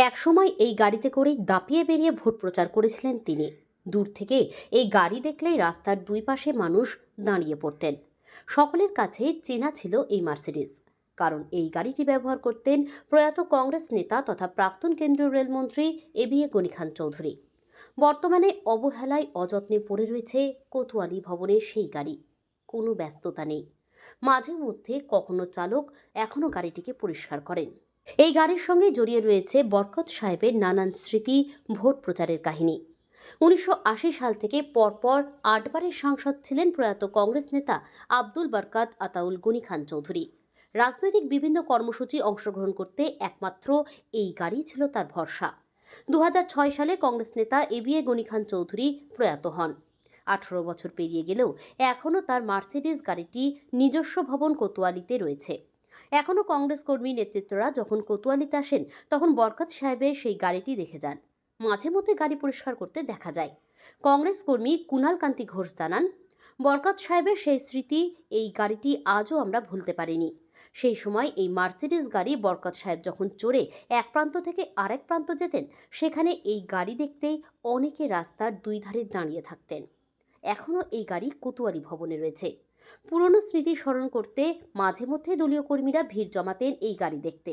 একসময় এই গাড়িতে করেই দাপিয়ে বেরিয়ে ভোট প্রচার করেছিলেন তিনি। দূর থেকে এই গাড়ি দেখলেই রাস্তার দুই পাশে মানুষ দাঁড়িয়ে পড়তেন। সকলের কাছে চেনা ছিল এই মার্সিডিজ। কারণ এই গাড়িটি ব্যবহার করতেন প্রয়াত কংগ্রেস নেতা তথা প্রাক্তন কেন্দ্রীয় রেলমন্ত্রী A B A Ghani Khan Chowdhury. বর্তমানে অবহেলায় অযত্নে পড়ে রয়েছে কোতোয়ালি ভবনের সেই গাড়ি। কোনো ব্যস্ততা নেই। মাঝে মধ্যে কখনো চালক এখনও গাড়িটিকে পরিষ্কার করেন। এই গাড়ির সঙ্গে জড়িয়ে রয়েছে বরকত সাহেবের নানান স্মৃতি, ভোট প্রচারের কাহিনী। উনিশশো আশি সাল থেকে পরপর আটবারের সাংসদ ছিলেন প্রয়াত কংগ্রেস নেতা আব্দুল বরকাত আতাউল গনি খান চৌধুরী। রাজনৈতিক বিভিন্ন কর্মসূচি অংশগ্রহণ করতে একমাত্র এই গাড়ি ছিল তার ভরসা। দু হাজার ছয় সালে কংগ্রেস নেতা A B A Ghani Khan Chowdhury প্রয়াত হন। আঠারো বছর পেরিয়ে গেলেও এখনও তার মার্সিডিজ গাড়িটি নিজস্ব ভবন কোতোয়ালিতে রয়েছে। এখনও কংগ্রেস কর্মী নেতৃত্বরা যখন কোতোয়ালিতে আসেন, তখন বরকত সাহেবের সেই গাড়িটি দেখে যান। মাঝে মধ্যে গাড়ি পরিষ্কার করতে দেখা যায়। কংগ্রেস কর্মী কুণাল কান্তি ঘোষ জানান বরকত সাহেবের সেই স্মৃতি, এই গাড়িটি আজও আমরা ভুলতে পারিনি। সেই সময় এই মার্সিডিজ গাড়ি বরকত সাহেব যখন চড়ে এক প্রান্ত থেকে আরেক প্রান্ত যেতেন, সেখানে এই গাড়ি দেখতেই অনেকে রাস্তার দুই ধারে দাঁড়িয়ে থাকতেন। এখনও এই গাড়ি কোতোয়ালি ভবনে রয়েছে। পুরনো স্মৃতি স্মরণ করতে মাঝে মধ্যে দলীয় কর্মীরা ভিড় জমাতেন এই গাড়ি দেখতে।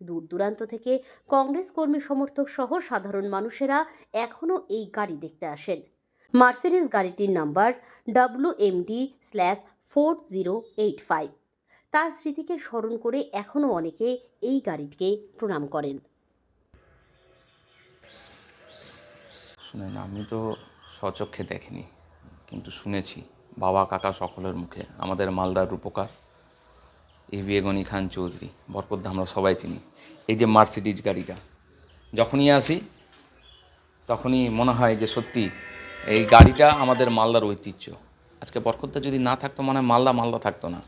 দূর দূরান্ত থেকে কংগ্রেস কর্মী সমর্থক সহ সাধারণ মানুষেরা এখনও এই গাড়ি দেখতে আসেন। মার্সিডিজ গাড়িটির number W MD slash four zero eight five তার স্মৃতিকে স্মরণ করে এখনও অনেকে এই গাড়িটিকে প্রণাম করেন। শুনেন, আমি তো স্বচক্ষে দেখিনি, কিন্তু শুনেছি। বাবা কাকা সকলের মুখে, আমাদের মালদার রূপকার, এ বি গনি খান চৌধুরী বরকদ্দা আমরা সবাই চিনি। এই যে মার্সিডিজ গাড়িটা, যখনই আসি, তখনই মনে হয় যে সত্যি এই গাড়িটা আমাদের মালদার ঐতিহ্য। আজকে বরকদ্দা যদি না থাকতো মানে মালদা মালদা থাকতো না।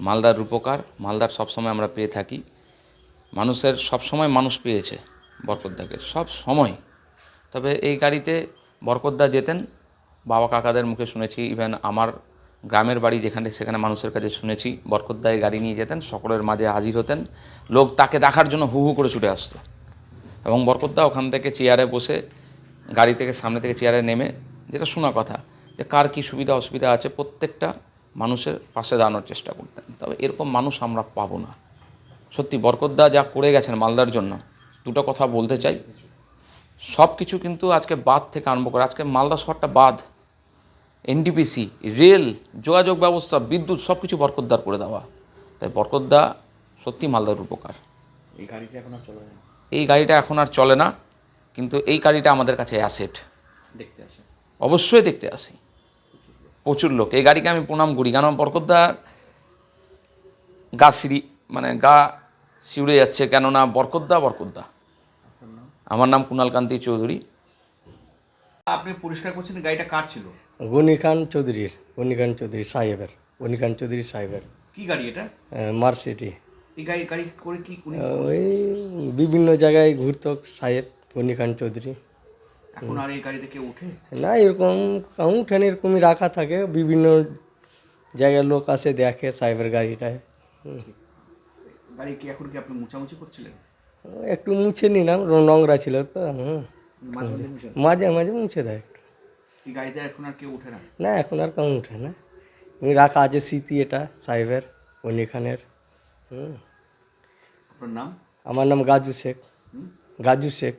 মালদার রূপকার, মালদার সবসময় আমরা পেয়ে থাকি। মানুষের সবসময় মানুষ পেয়েছে বরকদ্দাকে সব সময় তবে এই গাড়িতে বরকতদা যেতেন বাবা কাকাদের মুখে শুনেছি ইভেন আমার গ্রামের বাড়ি যেখানে, সেখানে মানুষের কাছে শুনেছি বরকতদা এই গাড়ি নিয়ে যেতেন, সকলের মাঝে হাজির হতেন, লোক তাকে দেখার জন্য হু হু করে ছুটে আসতো। এবং বরকতদা ওখান থেকে চেয়ারে বসে গাড়ি থেকে সামনে থেকে চেয়ারে নেমে যেটা শোনা কথা, যে কার কী সুবিধা অসুবিধা আছে, প্রত্যেকটা মানুষের পাশে দাঁড়ানোর চেষ্টা করতেন। তবে এরকম মানুষ আমরা পাবো না। সত্যি বরকতদা যা করে গেছেন মালদার জন্য, দুটো কথা বলতে চাই। সব কিছু কিন্তু আজকে বাদ থেকে আরম্ভ করে, আজকে মালদা শহরটা বাদ এনডিপিসি রেল যোগাযোগ ব্যবস্থা বিদ্যুৎ সব কিছু বরকতদার করে দেওয়া। তাই বরকতদা সত্যি মালদার উপকার। এই গাড়িটা এখন আর চলে না? এই গাড়িটা এখন আর চলে না কিন্তু এই গাড়িটা আমাদের কাছে অ্যাসেট দেখতে আসে। অবশ্যই দেখতে আসি। প্রচুর লোক। এই গাড়িকে আমি প্রণাম করি। কারণ বরকতদার গা সিঁড়ি মানে গা শিউড়ে যাচ্ছে। কেননা বরকতদা বরকতদা। আমার নাম কুণাল কান্তি চৌধুরী। আপনি পরিষ্কার করছেন গাড়িটা কার ছিল? গনি খান চৌধুরীর গনি খান চৌধুরী সাহেবের গনি খান চৌধুরী সাহেবের। কি গাড়ি এটা? মার্সিটি এই গাড়ি গাড়ি করে কি ওই বিভিন্ন জায়গায় ঘুরতো সাহেব গনি খান চৌধুরী। এখন আর এই গাড়িতে কেউ উঠে না এরকম উঠান এরকমই রাখা থাকে। বিভিন্ন জায়গায় লোক আসে দেখে সাহেবের গাড়িটায়। গাড়ি কি এখন কি আপনি মুছামুছি করছিলেন? একটু মুছে নিলাম নোংরা ছিল তো হুম। মাঝে মাঝে মুছে দেয় একটু এই গাড়িতে এখন আর কেউ উঠে না? না এখন আর কম উঠে না। ওই রাখা আছে স্মৃতি এটা সাহেবের অনি খানের। হুম। আপনার নাম? আমার নাম গাজু শেখ। গাজু শেখ।